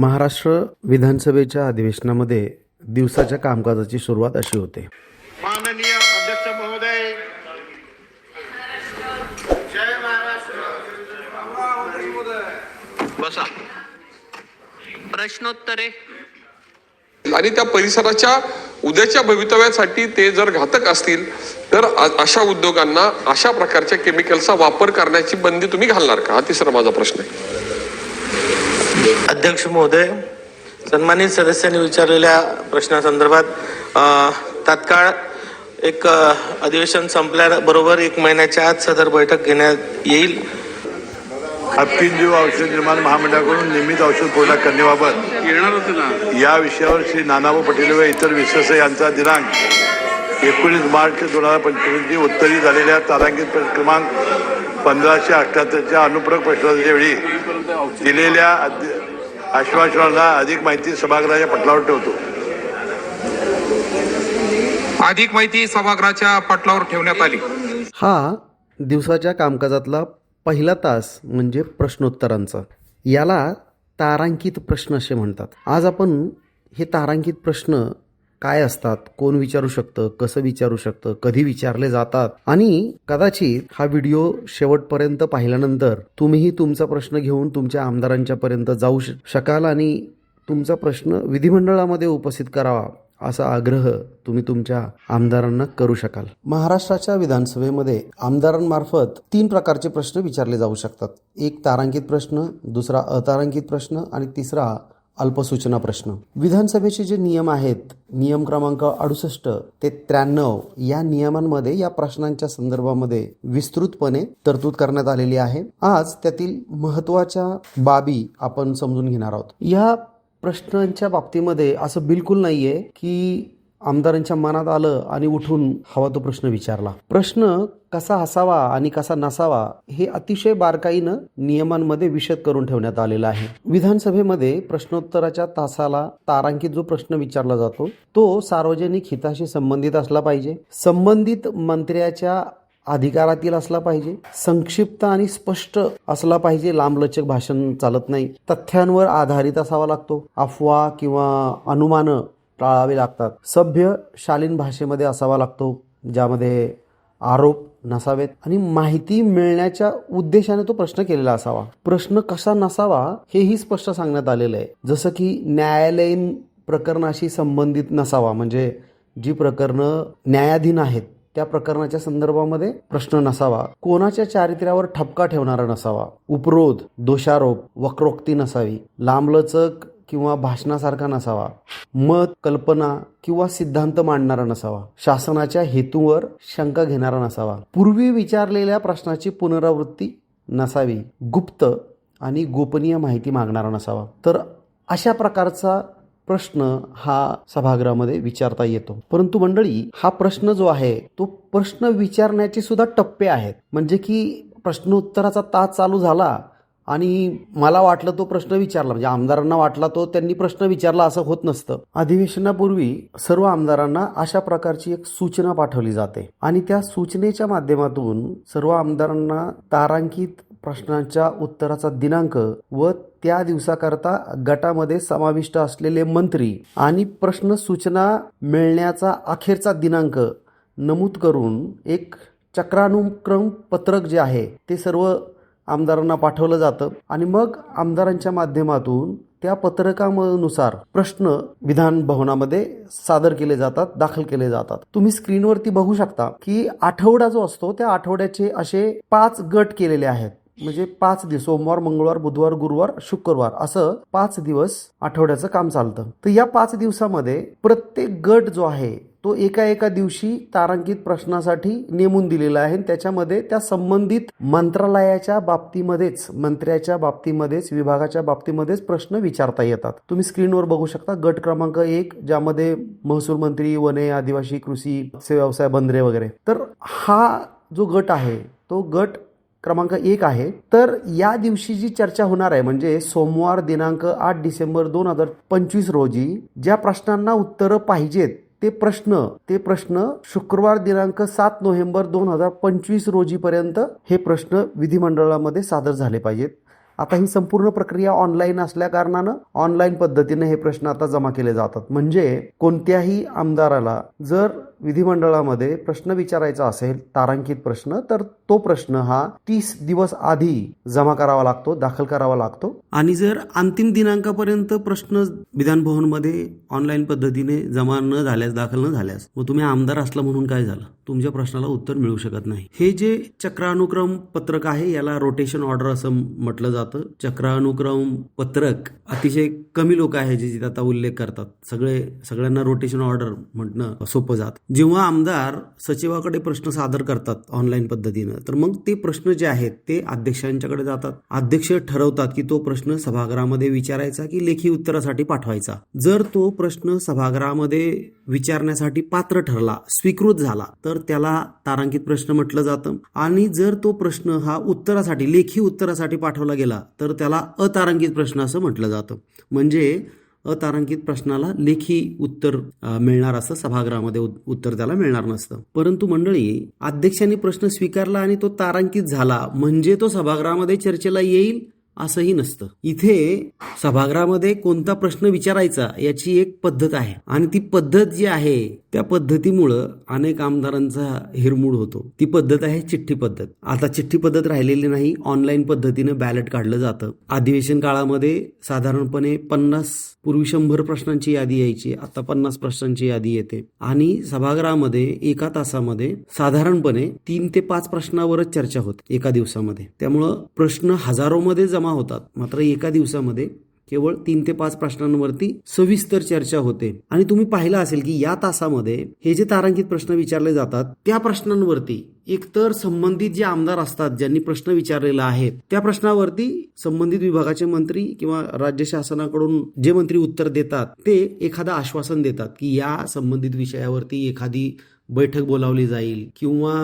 महाराष्ट्र विधानसभेच्या अधिवेशनामध्ये दिवसाच्या कामकाजाची सुरुवात अशी होते. माननीय अध्यक्ष महोदय जय महाराष्ट्र. बसा. प्रश्नोत्तरे. आणि त्या परिसराच्या उद्याच्या भवितव्यासाठी ते जर घातक असतील तर अशा उद्योगांना अशा प्रकारच्या केमिकलचा वापर करण्याची बंदी तुम्ही घालणार का? हा तिसरा माझा प्रश्न आहे. अध्यक्ष महोदय सन्मानित सदस्यांनी विचारलेल्या प्रश्नासंदर्भात तात्काळ एक अधिवेशन संपल्याबरोबर एक महिन्याच्या आत सदर बैठक घेण्यात येईल. हापकिन औषध निर्माण महामंडळाकडून नियमित औषध पुरवठा करण्याबाबत येणार होते ना? या विषयावर श्री नानाभाऊ पटेल व इतर विश्वास यांचा दिनांक एकोणीस मार्च दोन हजार पंचवीसची उत्तरी झालेल्या तारांकित क्रमांक पंधराशे अठ्ठ्याहत्तरच्या अनुपूरक प्रश्नाच्या वेळी दिलेल्या अध्य- आश्वासनाला अधिक माहिती सभागृहाच्या पटलावर ठेवतो. अधिक माहिती सभागृहाच्या पटलावर ठेवण्यात आली. हा दिवसाच्या कामकाजातला पहिला तास म्हणजे प्रश्नोत्तरांचा. याला तारांकित प्रश्न असे म्हणतात. आज आपण हे तारांकित प्रश्न काय असतात कोण विचारू शकतं कसं विचारू शकतं कधी विचारले जातात. आणि कदाचित हा व्हिडिओ शेवटपर्यंत पाहिल्यानंतर तुम्हीही तुमचा प्रश्न घेऊन तुमच्या आमदारांच्या पर्यंत जाऊ श- शकाल आणि तुमचा प्रश्न विधिमंडळामध्ये उपस्थित करावा असा आग्रह तुम्ही तुमच्या आमदारांना करू शकाल. महाराष्ट्राच्या विधानसभेमध्ये आमदारांमार्फत तीन प्रकारचे प्रश्न विचारले जाऊ शकतात. एक तारांकित प्रश्न दुसरा अतारांकित प्रश्न आणि तिसरा अल्पसूचना प्रश्न. विधानसभेचे जे नियम आहेत नियम क्रमांक अडुसष्ट ते त्र्याण्णव या नियमांमध्ये या प्रश्नांच्या संदर्भामध्ये विस्तृतपणे तरतूद करण्यात आलेली आहे. आज त्यातील महत्त्वाच्या बाबी आपण समजून घेणार आहोत. या प्रश्नांच्या बाबतीमध्ये असं बिलकुल नाहीये की आमदारांच्या मनात आलं आणि उठून हवा तो प्रश्न विचारला. प्रश्न कसा असावा आणि कसा नसावा हे अतिशय बारकाईनं नियमांमध्ये विशद करून ठेवण्यात आलेलं आहे. विधानसभेमध्ये प्रश्नोत्तराच्या तासाला तारांकित जो प्रश्न विचारला जातो तो सार्वजनिक हिताशी संबंधित असला पाहिजे. संबंधित मंत्र्याच्या अधिकारातील असला पाहिजे. संक्षिप्त आणि स्पष्ट असला पाहिजे. लांबलचक भाषण चालत नाही. तथ्यांवर आधारित असावा लागतो. अफवा किंवा अनुमानं टाळावे लागतात. सभ्य शालीन भाषेमध्ये असावा लागतो ज्यामध्ये आरोप नसावेत आणि माहिती मिळण्याच्या उद्देशाने तो प्रश्न केलेला असावा. प्रश्न कसा नसावा हेही स्पष्ट सांगण्यात आलेलं आहे. जसं की न्यायालयीन प्रकरणाशी संबंधित नसावा म्हणजे जी प्रकरणं न्यायाधीन आहेत त्या प्रकरणाच्या संदर्भामध्ये प्रश्न नसावा. कोणाच्या चारित्र्यावर ठपका ठेवणारा नसावा. उपरोध दोषारोप वक्रोक्ती नसावी. लांबलचक किंवा भाषणासारखा नसावा. मत कल्पना किंवा सिद्धांत मांडणारा नसावा. शासनाच्या हेतूवर शंका घेणारा नसावा. पूर्वी विचारलेल्या प्रश्नाची पुनरावृत्ती नसावी. गुप्त आणि गोपनीय माहिती मागणारा नसावा. तर अशा प्रकारचा प्रश्न हा सभागृहामध्ये विचारता येतो. परंतु मंडळी हा प्रश्न जो आहे तो प्रश्न विचारण्याचे सुद्धा टप्पे आहेत. म्हणजे की प्रश्नोत्तराचा तास चालू झाला आणि मला वाटलं तो प्रश्न विचारला म्हणजे आमदारांना वाटला तो त्यांनी प्रश्न विचारला असं होत नसतं. अधिवेशनापूर्वी सर्व आमदारांना अशा प्रकारची एक सूचना पाठवली जाते. आणि त्या सूचनेच्या माध्यमातून सर्व आमदारांना तारांकित प्रश्नांच्या उत्तराचा दिनांक व त्या दिवसाकरता गटामध्ये समाविष्ट असलेले मंत्री आणि प्रश्न सूचना मिळण्याचा अखेरचा दिनांक नमूद करून एक चक्रानुक्रम पत्रक जे आहे ते सर्व आमदारांना पाठवलं जातं. आणि मग आमदारांच्या माध्यमातून त्या पत्रकानुसार प्रश्न विधान भवनामध्ये सादर केले जातात दाखल केले जातात. तुम्ही स्क्रीनवरती बघू शकता की आठवडा जो असतो त्या आठवड्याचे असे पाच गट केलेले आहेत. म्हणजे पाच दिवस सोमवार मंगळवार बुधवार गुरुवार शुक्रवार असं पाच दिवस आठवड्याचं काम चालतं. तर या पाच दिवसामध्ये प्रत्येक गट जो आहे तो एका एका दिवशी तारांकित प्रश्नासाठी नेमून दिलेला आहे. आणि त्याच्यामध्ये त्या संबंधित मंत्रालयाच्या बाबतीमध्येच मंत्र्याच्या बाबतीमध्येच विभागाच्या बाबतीमध्येच प्रश्न विचारता येतात. तुम्ही स्क्रीनवर बघू शकता गट क्रमांक एक ज्यामध्ये महसूल मंत्री वने आदिवासी कृषी मत्स्य व्यवसाय बंदरे वगैरे. तर हा जो गट आहे तो गट क्रमांक एक आहे. तर या दिवशी जी चर्चा होणार आहे म्हणजे सोमवार दिनांक आठ डिसेंबर दोन हजार पंचवीस रोजी ज्या प्रश्नांना उत्तरं पाहिजेत ते प्रश्न ते प्रश्न शुक्रवार दिनांक सात नोव्हेंबर दोन हजार पंचवीस रोजीपर्यंत हे प्रश्न विधिमंडळामध्ये सादर झाले पाहिजेत. आता ही संपूर्ण प्रक्रिया ऑनलाईन असल्या कारणानं ऑनलाईन पद्धतीने हे प्रश्न आता जमा केले जातात. म्हणजे कोणत्याही आमदाराला जर विधिमंडळामध्ये प्रश्न विचारायचा असेल तारांकित प्रश्न तर तो प्रश्न हा तीस दिवस आधी जमा करावा लागतो दाखल करावा लागतो. आणि जर अंतिम दिनांकापर्यंत प्रश्न विधानभवनमध्ये ऑनलाईन पद्धतीने जमा न झाल्यास दाखल न झाल्यास मग तुम्ही आमदार असला म्हणून काय झालं? तुमच्या प्रश्नाला उत्तर मिळू शकत नाही. हे जे चक्रानुक्रम पत्रक आहे याला रोटेशन ऑर्डर असं म्हटलं जातं. चक्रानुक्रम पत्रक अतिशय कमी लोक आहे जे जिथे आता उल्लेख करतात. सगळे सगळ्यांना रोटेशन ऑर्डर म्हणणं सोपं जात. जेव्हा आमदार सचिवाकडे प्रश्न सादर करतात ऑनलाईन पद्धतीनं तर मग ते प्रश्न जे आहेत ते अध्यक्षांच्याकडे जातात. अध्यक्ष ठरवतात की तो प्रश्न सभागृहामध्ये विचारायचा की लेखी उत्तरासाठी पाठवायचा. जर तो प्रश्न सभागृहामध्ये विचारण्यासाठी पात्र ठरला स्वीकृत झाला तर त्याला तारांकित प्रश्न म्हटलं जातं. आणि जर तो प्रश्न हा उत्तरासाठी लेखी उत्तरासाठी पाठवला गेला तर त्याला अतारांकित प्रश्न असं म्हटलं जातं. म्हणजे अतारांकित प्रश्नाला लेखी उत्तर मिळणार असतं सभागृहामध्ये उत- उत्तर त्याला मिळणार नसतं. परंतु मंडळी अध्यक्षांनी प्रश्न स्वीकारला आणि तो तारांकित झाला म्हणजे तो सभागृहामध्ये चर्चेला येईल? असंही नसतं. इथे सभागृहामध्ये कोणता प्रश्न विचारायचा याची एक पद्धत आहे. आणि ती पद्धत जी आहे त्या पद्धतीमुळं अनेक आमदारांचा हिरमूड होतो. ती पद्धत आहे चिठ्ठी पद्धत. आता चिठ्ठी पद्धत राहिलेली नाही ऑनलाईन पद्धतीनं बॅलेट काढलं जातं. अधिवेशन काळामध्ये साधारणपणे पन्नास पूर्वी शंभर प्रश्नांची यादी यायची आता पन्नास प्रश्नांची यादी येते. आणि सभागृहामध्ये एका तासामध्ये साधारणपणे तीन ते पाच प्रश्नावरच चर्चा होते एका दिवसामध्ये. त्यामुळं प्रश्न हजारोमध्ये जमा होतात. मात्र एका दिवसामध्ये केवळ तीन ते पाच प्रश्नांवरती सविस्तर चर्चा होते. आणि तुम्ही पाहिलं असेल की या तासामध्ये हे जे तारांकित प्रश्न विचारले जातात त्या प्रश्नांवरती एकतर संबंधित जे आमदार असतात ज्यांनी प्रश्न विचारलेला आहे त्या प्रश्नावरती संबंधित विभागाचे मंत्री किंवा राज्य शासनाकडून जे मंत्री उत्तर देतात ते एखादं आश्वासन देतात की या संबंधित विषयावरती एखादी बैठक बोलावली जाईल किंवा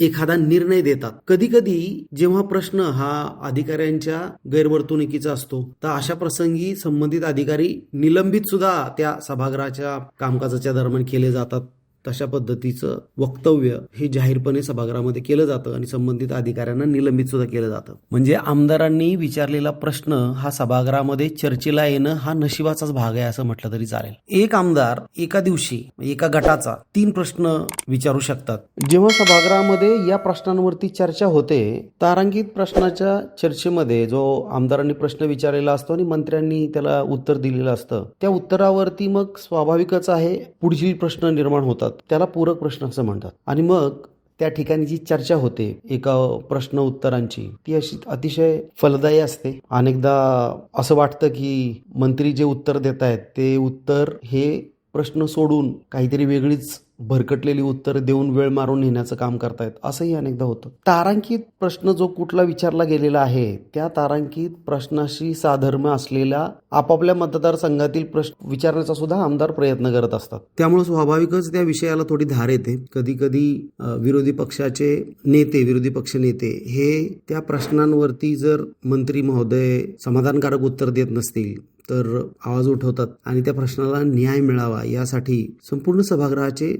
एखादा निर्णय देतात. कधी कधी जेव्हा प्रश्न हा अधिकाऱ्यांच्या गैरवर्तणुकीचा असतो तर अशा प्रसंगी संबंधित अधिकारी निलंबित सुद्धा त्या सभागृहाच्या कामकाजाच्या दरम्यान केले जातात. तशा पद्धतीचं वक्तव्य हे जाहीरपणे सभागृहामध्ये केलं जातं आणि संबंधित अधिकाऱ्यांना निलंबित सुद्धा केलं जातं. म्हणजे आमदारांनी विचारलेला प्रश्न हा सभागृहामध्ये चर्चेला येणं हा नशिबाचाच भाग आहे असं म्हटलं तरी चालेल. एक आमदार एका दिवशी एका गटाचा तीन प्रश्न विचारू शकतात. जेव्हा सभागृहामध्ये या प्रश्नांवरती चर्चा होते तारांकित प्रश्नाच्या चर्चेमध्ये जो आमदारांनी प्रश्न विचारलेला असतो आणि मंत्र्यांनी त्याला उत्तर दिलेलं असतं त्या उत्तरावरती मग स्वाभाविकच आहे पुढील प्रश्न निर्माण होतात. त्याला पूरक प्रश्न असं म्हणतात. आणि मग त्या ठिकाणी जी चर्चा होते एका प्रश्न उत्तरांची ती अशी अतिशय फलदायी असते. अनेकदा असं वाटतं की मंत्री जे उत्तर देत आहेत ते उत्तर हे प्रश्न सोडून काहीतरी वेगळीच भरकटलेली उत्तर देऊन वेळ मारून नेण्याचं काम करतायत. असंही अनेकदा होतं. तारांकित प्रश्न जो कुठला विचारला गेलेला आहे त्या तारांकित प्रश्नाशी साधर्म्य असलेल्या आपापल्या मतदारसंघातील प्रश्न विचारण्याचा सुद्धा आमदार प्रयत्न करत असतात. त्यामुळे स्वाभाविकच त्या विषयाला थोडी धार येते. कधी कधी विरोधी पक्षाचे नेते विरोधी पक्ष नेते हे त्या प्रश्नांवरती जर मंत्री महोदय समाधानकारक उत्तर देत नसतील तर आवाज उठवतात आणि त्या प्रश्नाला न्याय मिळावा यासाठी संपूर्ण सभागृहाचे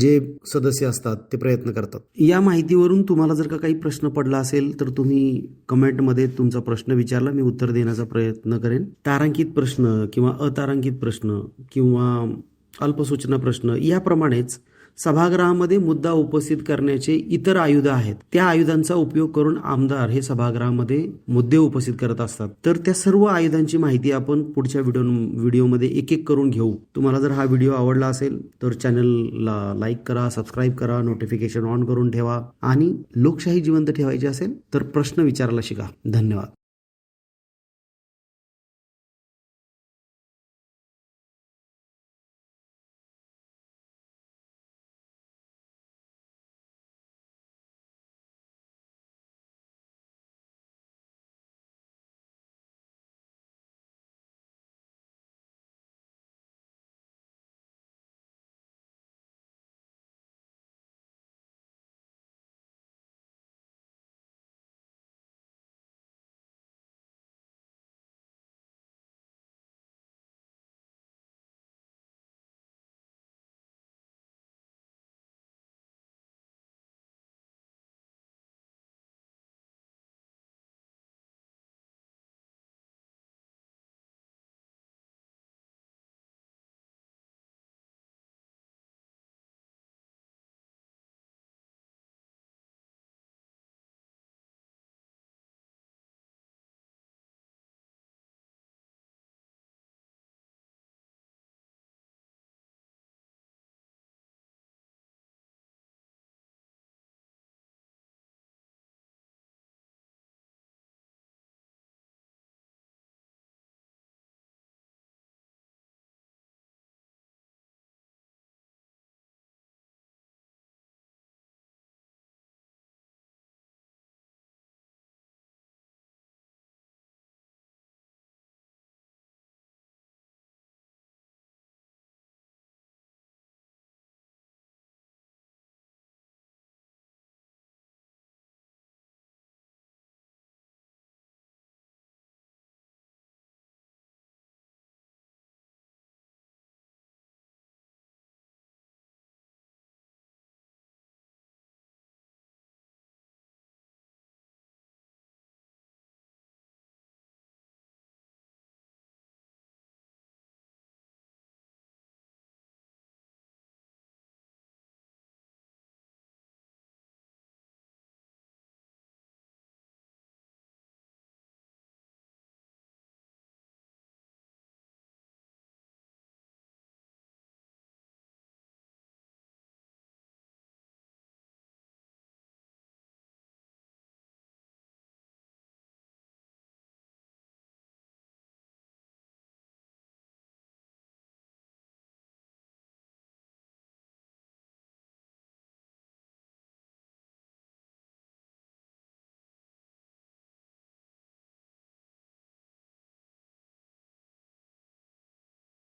जे सदस्य असतात ते प्रयत्न करतात. या माहितीवरून तुम्हाला जर का काही प्रश्न पडला असेल तर तुम्ही कमेंटमध्ये तुमचा प्रश्न विचारला मी उत्तर देण्याचा प्रयत्न करेन. तारांकित प्रश्न किंवा अतारांकित प्रश्न किंवा अल्पसूचना प्रश्न याप्रमाणेच सभागृहामध्ये मुद्दा उपस्थित करण्याचे इतर आयुध आहेत. त्या आयुधांचा उपयोग करून आमदार हे सभागृहामध्ये मुद्दे उपस्थित करत असतात. तर त्या सर्व आयुधांची माहिती आपण पुढच्या व्हिडिओ व्हिडिओमध्ये एक एक करून घेऊ. तुम्हाला जर हा व्हिडिओ आवडला असेल तर चॅनलला लाईक करा सबस्क्राईब करा नोटिफिकेशन ऑन करून ठेवा आणि लोकशाही जिवंत ठेवायची असेल तर प्रश्न विचारायला शिका. धन्यवाद.